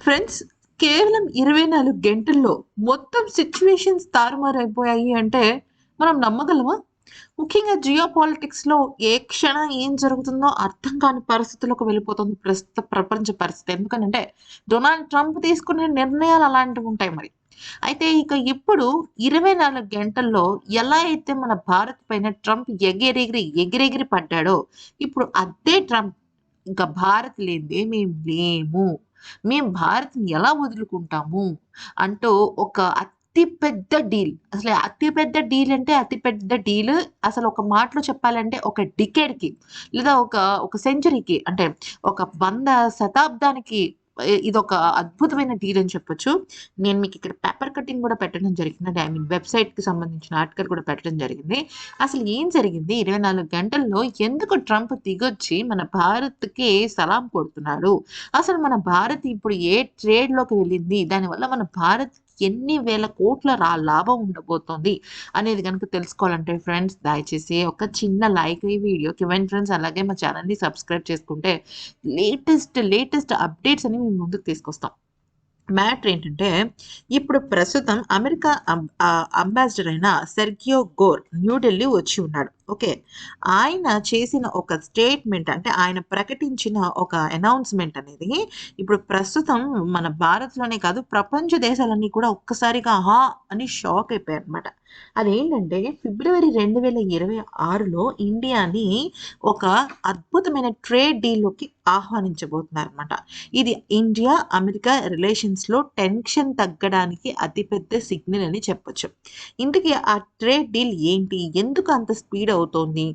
Friends కేవలం ఇరవై నాలుగు గంటల్లో మొత్తం సిచ్యువేషన్స్ తారుమారైపోయాయి అంటే మనం నమ్మగలమా? ముఖ్యంగా జియో పాలిటిక్స్లో ఏ క్షణం ఏం జరుగుతుందో అర్థం కాని పరిస్థితులకు వెళ్ళిపోతుంది ప్రస్తుత ప్రపంచ పరిస్థితి. ఎందుకంటే డొనాల్డ్ ట్రంప్ తీసుకునే నిర్ణయాలు అలాంటివి ఉంటాయి మరి. అయితే ఇక ఇప్పుడు ఇరవై నాలుగు గంటల్లో ఎలా అయితే మన భారత్ పైన ట్రంప్ ఎగిరెగిరి ఎగిరెగిరి పడ్డాడో ఇప్పుడు అదే ట్రంప్ ఇంకా భారత్ లేదే మేము లేము. మేము భారత్ని ఎలా వదులుకుంటాము? అంటూ ఒక అతి పెద్ద డీల్. అసలు అతి పెద్ద డీల్ అంటే అతి పెద్ద డీల్. అసలు ఒక మాటలో చెప్పాలంటే ఒక డికేడ్కి లేదా ఒక ఒక సెంచరీకి అంటే ఒక వంద శతాబ్దానికి ఇదొక ఇది ఒక అద్భుతమైన డీల్ అని చెప్పొచ్చు. నేను మీకు ఇక్కడ పేపర్ కటింగ్ కూడా పెట్టడం జరిగింది. ఐ మీన్ వెబ్సైట్కి సంబంధించిన ఆర్టికల్ కూడా పెట్టడం జరిగింది. అసలు ఏం జరిగింది? ఇరవై నాలుగు గంటల్లో ఎందుకు ట్రంప్ దిగొచ్చి మన భారత్కి సలాం కొడుతున్నాడు? అసలు మన భారత్ ఇప్పుడు ఏ ట్రేడ్లోకి వెళ్ళింది? దానివల్ల మన భారత్ ఎన్ని వేల కోట్ల రా లాభం ఉండబోతోంది అనేది కనుక తెలుసుకోవాలంటే ఫ్రెండ్స్ దయచేసి ఒక చిన్న లైక్ ఈ వీడియోకి ఇవ్వండి ఫ్రెండ్స్. అలాగే మా ఛానల్ని సబ్స్క్రైబ్ చేసుకుంటే లేటెస్ట్ లేటెస్ట్ అప్డేట్స్ అని మేము ముందుకు తీసుకొస్తాం. మ్యాటర్ ఏంటంటే ఇప్పుడు ప్రస్తుతం అమెరికా అం- అంబాసిడర్ అయిన సెర్గియో గోర్ న్యూఢిల్లీ వచ్చి ఉన్నాడు. ఓకే? ఆయన చేసిన ఒక స్టేట్మెంట్ అంటే ఆయన ప్రకటించిన ఒక అనౌన్స్మెంట్ అనేది ఇప్పుడు ప్రస్తుతం మన భారత్లోనే కాదు ప్రపంచ దేశాలన్నీ కూడా ఒక్కసారిగా హా అని షాక్ అయిపోయాయి అనమాట అదేంటంటే ఫిబ్రవరి రెండు వేల ఇరవై ఆరులో ఇండియాని ఒక అద్భుతమైన ట్రేడ్ డీల్లోకి ఆహ్వానించబోతున్నారు అనమాట ఇది ఇండియా అమెరికా రిలేషన్స్లో టెన్షన్ తగ్గడానికి అతిపెద్ద సిగ్నల్ అని చెప్పొచ్చు. ఇంతకీ ఆ ట్రేడ్ డీల్ ఏంటి? ఎందుకు అంత స్పీడ్ అవుతోంది?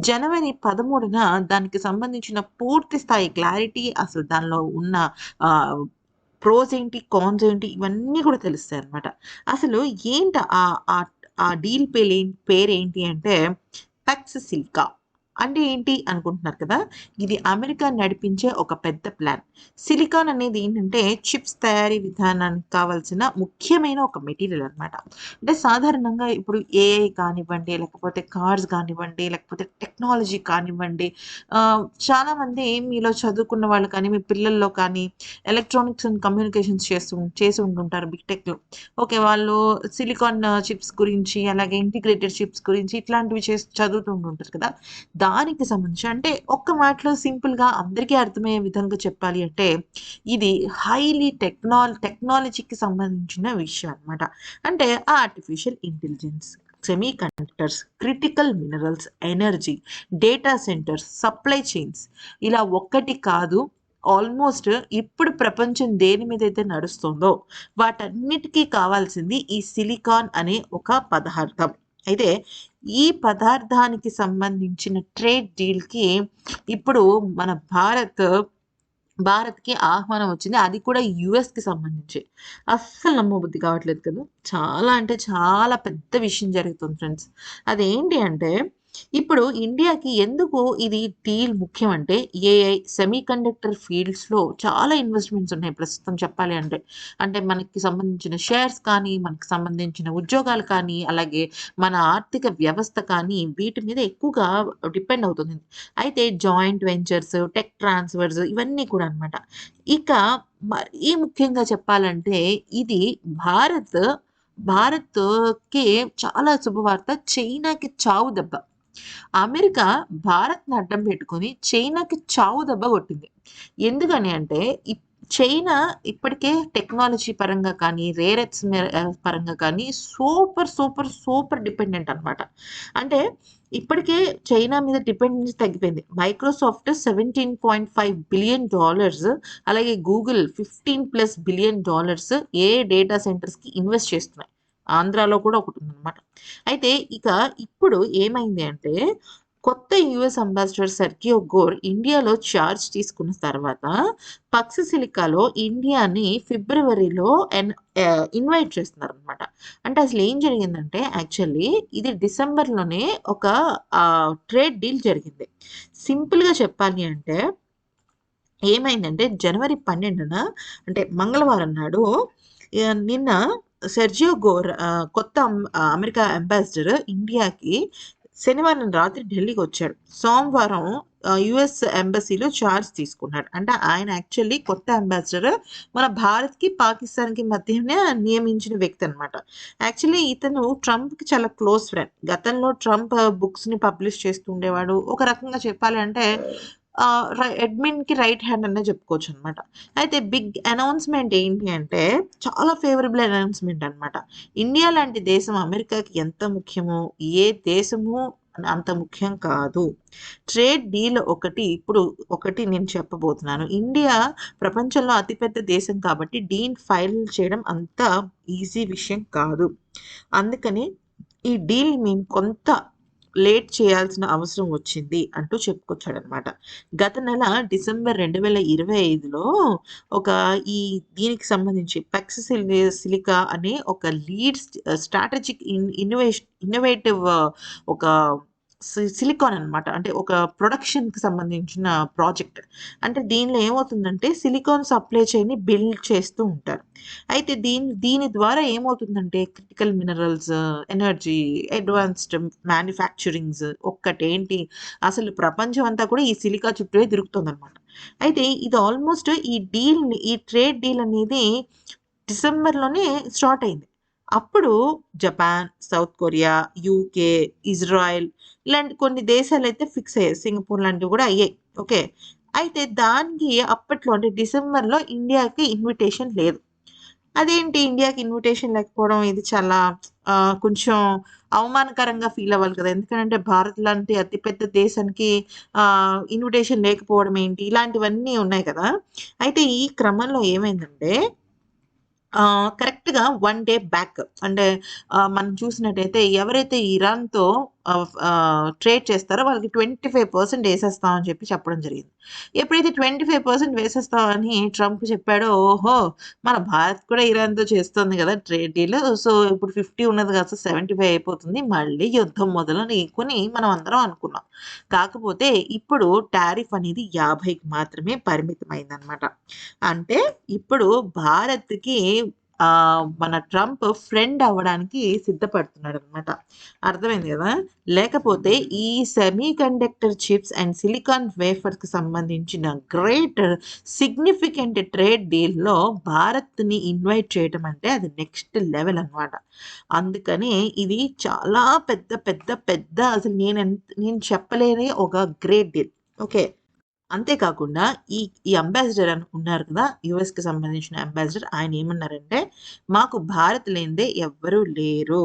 జనవరి పదమూడున దానికి సంబంధించిన పూర్తి స్థాయి క్లారిటీ అసలు దానిలో ఉన్న ప్రోస్ ఏంటి కాన్స్ ఏంటి ఇవన్నీ కూడా తెలుస్తాయి అనమాట అసలు ఏంటి ఆ ఆ- ఆ డీల్ పేరు పేరేంటి అంటే పెక్స్ సిల్కా. అంటే ఏంటి అనుకుంటున్నారు కదా? ఇది అమెరికా నడిపించే ఒక పెద్ద ప్లాన్. సిలికాన్ అనేది ఏంటంటే చిప్స్ తయారీ విధానానికి కావాల్సిన ముఖ్యమైన ఒక మెటీరియల్ అన్నమాట. అంటే సాధారణంగా ఇప్పుడు ఏఐ కానివ్వండి లేకపోతే కార్స్ కానివ్వండి లేకపోతే టెక్నాలజీ కానివ్వండి చాలామంది మీలో చదువుకున్న వాళ్ళు కానీ మీ పిల్లల్లో కానీ ఎలక్ట్రానిక్స్ అండ్ కమ్యూనికేషన్స్ చేస్తూ చేసి ఉంటుంటారు బిటెక్లో ఓకే వాళ్ళు సిలికాన్ చిప్స్ గురించి అలాగే ఇంటిగ్రేటెడ్ చిప్స్ గురించి ఇట్లాంటివి చేసి చదువుతూ ఉంటుంటారు కదా? దానికి సంబంధించి అంటే ఒక్క మాటలో సింపుల్గా అందరికీ అర్థమయ్యే విధంగా చెప్పాలి అంటే ఇది హైలీ టెక్నాల టెక్నాలజీకి సంబంధించిన విషయం అన్నమాట. అంటే artificial intelligence semi conductors critical minerals energy data centres supply chains ఇలా ఒక్కటి కాదు ఆల్మోస్ట్ ఇప్పుడు ప్రపంచం దేని మీద అయితే నడుస్తుందో వాటన్నిటికీ కావాల్సింది ఈ సిలికాన్ అనే ఒక పదార్థం. అయితే ఈ పదార్థానికి సంబంధించిన ట్రేడ్ డీల్కి ఇప్పుడు మన భారత్ భారత్కి ఆహ్వానం వచ్చింది. అది కూడా యుఎస్కి సంబంధించి. అస్సలు నమ్మబుద్ధి కావట్లేదు కదా. చాలా అంటే చాలా పెద్ద విషయం జరుగుతుంది ఫ్రెండ్స్. అదేంటి అంటే ఇప్పుడు ఇండియాకి ఎందుకు ఇది డీల్ ముఖ్యం అంటే ఏఐ సెమీ కండక్టర్ ఫీల్డ్స్లో చాలా ఇన్వెస్ట్మెంట్స్ ఉన్నాయి ప్రస్తుతం చెప్పాలి అంటే. అంటే మనకి సంబంధించిన షేర్స్ కానీ మనకి సంబంధించిన ఉద్యోగాలు కానీ అలాగే మన ఆర్థిక వ్యవస్థ కానీ వీటి మీద ఎక్కువగా డిపెండ్ అవుతుంది. అయితే జాయింట్ వెంచర్స్ టెక్ ట్రాన్స్ఫర్స్ ఇవన్నీ కూడా అన్నమాట. ఇక మరీ ముఖ్యంగా చెప్పాలంటే ఇది భారత్ భారత్కి చాలా శుభవార్త చైనాకి చావు దెబ్బ. అమెరికా భారత్ని అడ్డం పెట్టుకొని చైనాకి చావు దెబ్బ కొట్టింది. ఎందుకని అంటే ఇప్- చైనా ఇప్పటికే టెక్నాలజీ పరంగా కానీ రేరెట్స్ పరంగా కానీ సూపర్ సూపర్ సూపర్ డిపెండెంట్ అనమాట అంటే ఇప్పటికే చైనా మీద డిపెండెన్స్ తగ్గిపోయింది. Microsoft seventeen point five billion dollars అలాగే Google fifteen plus billion dollars ఏ డేటా సెంటర్స్కి ఇన్వెస్ట్ చేస్తున్నాయి. ఆంధ్రాలో కూడా ఒకటి ఉందన్నమాట. అయితే ఇక ఇప్పుడు ఏమైంది అంటే కొత్త యుఎస్ అంబాసిడర్ సర్కియో గోర్ ఇండియాలో చార్జ్ తీసుకున్న తర్వాత పక్ససిలికాలో ఇండియాని ఫిబ్రవరిలో ఎన్ ఇన్వైట్ చేస్తున్నారు అనమాట అంటే అసలు ఏం జరిగిందంటే యాక్చువల్లీ ఇది డిసెంబర్లోనే ఒక ట్రేడ్ డీల్ జరిగింది. సింపుల్గా చెప్పాలి అంటే ఏమైందంటే జనవరి పన్నెండున అంటే మంగళవారం నాడు నిన్న సెర్జియో గోర్ కొత్త అమెరికా అంబాసిడర్ ఇండియాకి శనివారం రాత్రి ఢిల్లీకి వచ్చాడు. సోమవారం యుఎస్ ఎంబసీలో చార్జ్ తీసుకున్నాడు. అంటే ఆయన యాక్చువల్లీ కొత్త అంబాసిడర్ మన భారత్కి పాకిస్తాన్కి మధ్యనే నియమించిన వ్యక్తి అనమాట యాక్చువల్లీ ఇతను ట్రంప్కి చాలా క్లోజ్ ఫ్రెండ్. గతంలో ట్రంప్ బుక్స్ని పబ్లిష్ చేస్తుండేవాడు ఒక రకంగా చెప్పాలంటే అడ్మిన్కి రైట్ హ్యాండ్ అనే చెప్పుకోవచ్చు అనమాట అయితే బిగ్ అనౌన్స్మెంట్ ఏంటి అంటే చాలా ఫేవరబుల్ అనౌన్స్మెంట్ అనమాట ఇండియా లాంటి దేశం అమెరికాకి ఎంత ముఖ్యమో ఏ దేశము అంత ముఖ్యం కాదు. ట్రేడ్ డీల్ ఒకటి ఇప్పుడు ఒకటి నేను చెప్పబోతున్నాను. ఇండియా ప్రపంచంలో అతిపెద్ద దేశం కాబట్టి డీన్ ఫైల్ చేయడం అంత ఈజీ విషయం కాదు. అందుకని ఈ డీల్ మేము కొంత లేట్ చేయాల్సిన అవసరం వచ్చింది అంటూ చెప్పుకొచ్చాడనమాట. గత నెల డిసెంబర్ రెండు వేల ఇరవై ఐదులో ఒక ఈ దీనికి సంబంధించి పెక్స్ సిలికా అనే ఒక lead strategic in innovation innovative ఒక సిలికాన్ అనమాట అంటే ఒక ప్రొడక్షన్కి సంబంధించిన ప్రాజెక్ట్ అంటే దీనిలో ఏమవుతుందంటే సిలికాన్ సప్లై చైన్ని బిల్డ్ చేస్తూ ఉంటారు. అయితే దీని దీని ద్వారా ఏమవుతుందంటే critical minerals energy advanced manufacturings ఒక్కటేంటి? అసలు ప్రపంచం అంతా కూడా ఈ సిలికా చుట్టూ తిరుగుతుంది అనమాట అయితే ఇది ఆల్మోస్ట్ ఈ డీల్ ఈ ట్రేడ్ డీల్ అనేది డిసెంబర్లోనే స్టార్ట్ అయింది. అప్పుడు Japan South Korea UK Israel ఇలాంటి కొన్ని దేశాలు అయితే ఫిక్స్ అయ్యాయి. సింగపూర్ లాంటివి కూడా అయ్యాయి. ఓకే? అయితే దానికి అప్పట్లో అంటే డిసెంబర్లో ఇండియాకి ఇన్విటేషన్ లేదు. అదేంటి ఇండియాకి ఇన్విటేషన్ లేకపోవడం? ఇది చాలా కొంచెం అవమానకరంగా ఫీల్ అవ్వాలి కదా. ఎందుకంటే భారత్ లాంటి అతిపెద్ద దేశానికి ఇన్విటేషన్ లేకపోవడం ఏంటి? ఇలాంటివన్నీ ఉన్నాయి కదా. అయితే ఈ క్రమంలో ఏమైందంటే కరెక్ట్గా వన్ డే బ్యాక్ అంటే ఆ, మనం చూసినట్టయితే ఎవరైతే ఇరాన్తో ట్రేడ్ చేస్తారో వాళ్ళకి ట్వంటీ ఫైవ్ పర్సెంట్ వేసేస్తామని చెప్పి చెప్పడం జరిగింది. ఎప్పుడైతే ట్వంటీ ఫైవ్ పర్సెంట్ వేసేస్తామని ట్రంప్ చెప్పాడో ఓహో మన భారత్ కూడా ఇరాన్తో చేస్తుంది కదా ట్రేడ్ డీల్. సో ఇప్పుడు ఫిఫ్టీ ఉన్నది కాస్త సెవెంటీ ఫైవ్ అయిపోతుంది. మళ్ళీ యుద్ధం మొదలు కొని మనం అందరం అనుకున్నాం. కాకపోతే ఇప్పుడు టారిఫ్ అనేది యాభైకి మాత్రమే పరిమితమైందనమాట అంటే ఇప్పుడు భారత్కి మన ట్రంప్ ఫ్రెండ్ అవ్వడానికి సిద్ధపడుతున్నాడు అనమాట అర్థమైంది కదా? లేకపోతే ఈ semi conductor chips and silicon వేఫర్స్కి సంబంధించిన గ్రేట్ సిగ్నిఫికెంట్ ట్రేడ్ డీల్లో భారత్ని ఇన్వైట్ చేయటం అంటే అది నెక్స్ట్ లెవెల్ అన్నమాట. అందుకని ఇది చాలా పెద్ద పెద్ద పెద్ద అసలు నేను ఎంత నేను చెప్పలేని ఒక గ్రేట్ డీల్. ఓకే? అంతేకాకుండా ఈ ఈ అంబాసిడర్ అనుకున్నారు కదా యుఎస్కి సంబంధించిన అంబాసిడర్ ఆయన ఏమన్నారంటే మాకు భారత్ లేనిదే ఎవ్వరూ లేరు.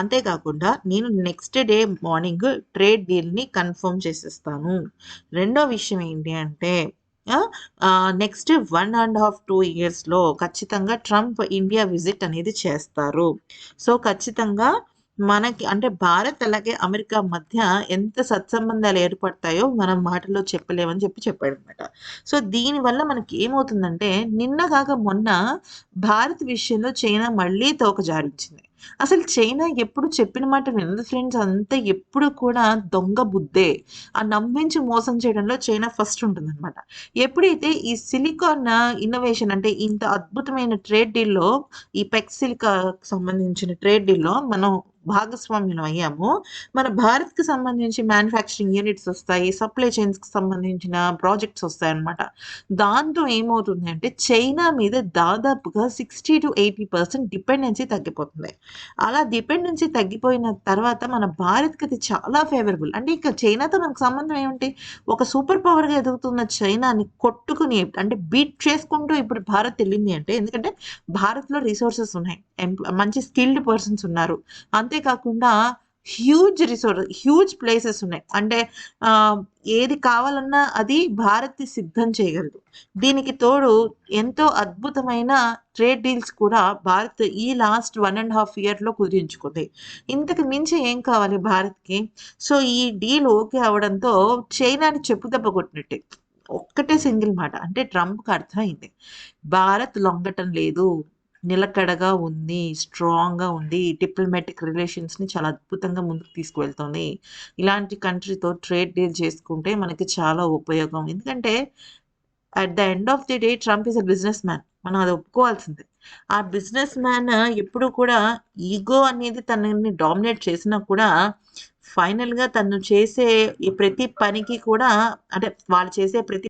అంతేకాకుండా నేను నెక్స్ట్ డే మార్నింగ్ ట్రేడ్ డీల్ని కన్ఫర్మ్ చేసేస్తాను. రెండో విషయం ఏంటి అంటే next one and half two ఇయర్స్లో ఖచ్చితంగా ట్రంప్ ఇండియా విజిట్ అనేది చేస్తారు. సో ఖచ్చితంగా మనకి అంటే భారత్ అలాగే అమెరికా మధ్య ఎంత సత్సంబంధాలు ఏర్పడతాయో మనం మాటల్లో చెప్పలేమని చెప్పి చెప్పాడు అనమాట సో దీనివల్ల మనకి ఏమవుతుందంటే నిన్న కాక మొన్న భారత్ విషయంలో చైనా మళ్ళీ తోక జాడించింది అసలు చైనా ఎప్పుడు చెప్పిన మాట వినదు ఫ్రెండ్స్ అంతా ఎప్పుడు కూడా దొంగ బుద్ధే. ఆ నమ్మించి మోసం చేయడంలో చైనా ఫస్ట్ ఉంటుందన్నమాట. ఎప్పుడైతే ఈ సిలికాన్ ఇన్నోవేషన్ అంటే ఇంత అద్భుతమైన ట్రేడ్ డీల్లో ఈ పెక్ సిలికా సంబంధించిన ట్రేడ్ డీల్లో మనం భాగస్వామ్యం అయ్యాము. మన భారత్కి సంబంధించి మ్యానుఫ్యాక్చరింగ్ యూనిట్స్ వస్తాయి సప్లై చైన్స్కి సంబంధించిన ప్రాజెక్ట్స్ వస్తాయి అన్నమాట దాంతో ఏమవుతుంది అంటే చైనా మీద దాదాపుగా sixty to eighty percent dependency తగ్గిపోతుంది. అలా డిపెండెన్సీ తగ్గిపోయిన తర్వాత మన భారత్కి అది చాలా ఫేవరబుల్ అంటే ఇక చైనాతో మనకు సంబంధం ఏమిటి ఒక సూపర్ పవర్గా ఎదుగుతున్న చైనాని కొట్టుకుని అంటే బీట్ చేసుకుంటూ ఇప్పుడు భారత్ వెళ్ళింది అంటే ఎందుకంటే భారత్లో రిసోర్సెస్ ఉన్నాయి. ఎంప్ల- మంచి స్కిల్డ్ పర్సన్స్ ఉన్నారు. అంతేకాకుండా హ్యూజ్ రిసోర్స్ హ్యూజ్ ప్లేసెస్ ఉన్నాయి. అంటే ఏది కావాలన్నా అది భారత్ సిద్ధం చేయగలదు. దీనికి తోడు ఎంతో అద్భుతమైన ట్రేడ్ డీల్స్ కూడా భారత్ ఈ లాస్ట్ వన్ అండ్ హాఫ్ ఇయర్లో కుదిరించుకుంది. ఇంతకు మించి ఏం కావాలి భారత్కి? సో ఈ డీల్ ఓకే అవడంతో చైనాని చెప్పు దెబ్బ కొట్టినట్టే. ఒక్కటే సింగిల్ మాట. అంటే ట్రంప్కి అర్థమైంది. భారత్ లొంగటం లేదు. నిలకడగా ఉంది స్ట్రాంగ్గా ఉంది. డిప్లొమాటిక్ రిలేషన్స్ని చాలా అద్భుతంగా ముందుకు తీసుకువెళ్తుంది. ఇలాంటి కంట్రీతో ట్రేడ్ డీల్ చేసుకుంటే మనకి చాలా ఉపయోగం. ఎందుకంటే at the end of the day Trump is a business man మనం అది ఒప్పుకోవాల్సిందే. ఆ బిజినెస్ మ్యాన్ ఎప్పుడు కూడా ఈగో అనేది తనని డామినేట్ చేసినా కూడా ఫైనల్గా తను చేసే ఈ ప్రతి పనికి కూడా అంటే వాళ్ళు చేసే ప్రతి